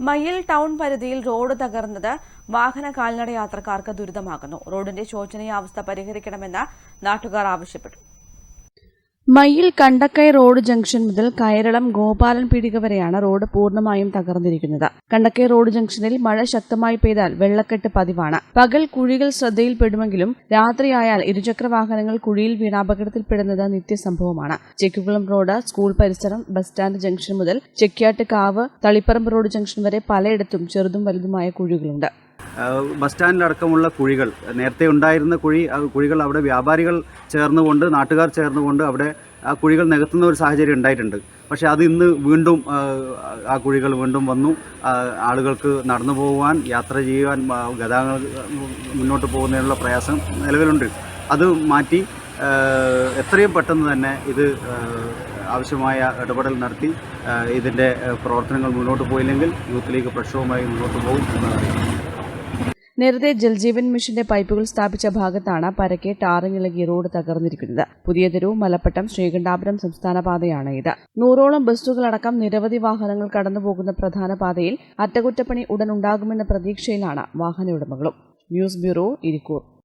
Mayyil town പരിധിയിൽ road തകർന്നത് വാഹന കാൽനട യാത്രക്കാർക്ക് ദുരിതമാകുന്നു റോഡിന്റെ ശോചനീയാവസ്ഥ പരിഹരിക്കണമെന്ന് നാട്ടുകാർ ആവശ്യപ്പെട്ടു. മയ്യിൽ കണ്ടക്കൈ റോഡ് ജംഗ്ഷൻ മുതൽ കയറളം ഗോപാലൻ പീടിക വരെയാണ് റോഡ് പൂർണമായും തകർന്നിരിക്കുന്നത്. കണ്ടക്കൈ റോഡ് ജംഗ്ഷനിൽ മഴ ശക്തമായി പെയ്താൽ വെള്ളക്കെട്ട് പതിവാണ്. പകൽ കുഴികൾ ശ്രദ്ധയിൽപ്പെടുമെങ്കിലും രാത്രിയായാൽ ഇരുചക്ര വാഹനങ്ങൾ കുഴിയിൽ വീണാപകടത്തിൽപ്പെടുന്നത് നിത്യസംഭവമാണ്. ചെക്കുകുളം റോഡ് സ്കൂൾ പരിസരം ബസ് സ്റ്റാൻഡ് ജംഗ്ഷൻ മുതൽ ചെക്കിയാട്ട് കാവ് തളിപ്പറമ്പ് റോഡ് ജംഗ്ഷൻ വരെ പലയിടത്തും ചെറുതും വലുതുമായ കുഴികളുണ്ട്. ബസ് സ്റ്റാൻഡിലടക്കമുള്ള കുഴികൾ നേരത്തെ ഉണ്ടായിരുന്ന കുഴി കുഴികൾ അവിടെ വ്യാപാരികൾ ചേർന്നുകൊണ്ട് നാട്ടുകാർ ചേർന്നുകൊണ്ട് അവിടെ ആ കുഴികൾ നികത്തുന്ന ഒരു സാഹചര്യം ഉണ്ടായിട്ടുണ്ട്. പക്ഷേ അത് ഇന്ന് വീണ്ടും ആ കുഴികൾ വീണ്ടും വന്നു. ആളുകൾക്ക് നടന്നു പോകുവാൻ യാത്ര ചെയ്യുവാൻ ഗതാഗത മുന്നോട്ട് പോകുന്നതിനുള്ള പ്രയാസം നിലവിലുണ്ട്. അത് മാറ്റി എത്രയും പെട്ടെന്ന് തന്നെ ഇത് ആവശ്യമായ ഇടപെടൽ നടത്തി ഇതിന്റെ പ്രവർത്തനങ്ങൾ മുന്നോട്ട് പോയില്ലെങ്കിൽ യൂത്ത് ലീഗ് പ്രക്ഷോഭമായി മുന്നോട്ട് പോകും എന്നറിയാം നേരത്തെ ജൽജീവൻ മിഷന്റെ പൈപ്പുകൾ സ്ഥാപിച്ച ഭാഗത്താണ് പരക്കെ ടാറിങ്ങിളകി റോഡ് തകർന്നിരിക്കുന്നത്. പുതിയ തെരുവ് മലപ്പട്ടം ശ്രീകണ്ഠാപുരം സംസ്ഥാന പാതയാണ് ഇത്. നൂറോളം ബസ്സുകളടക്കം നിരവധി വാഹനങ്ങൾ കടന്നുപോകുന്ന പ്രധാന പാതയിൽ അറ്റകുറ്റപ്പണി ഉടൻ ഉണ്ടാകുമെന്ന പ്രതീക്ഷയിലാണ് വാഹന ഉടമകളും. News bureau Irikkur.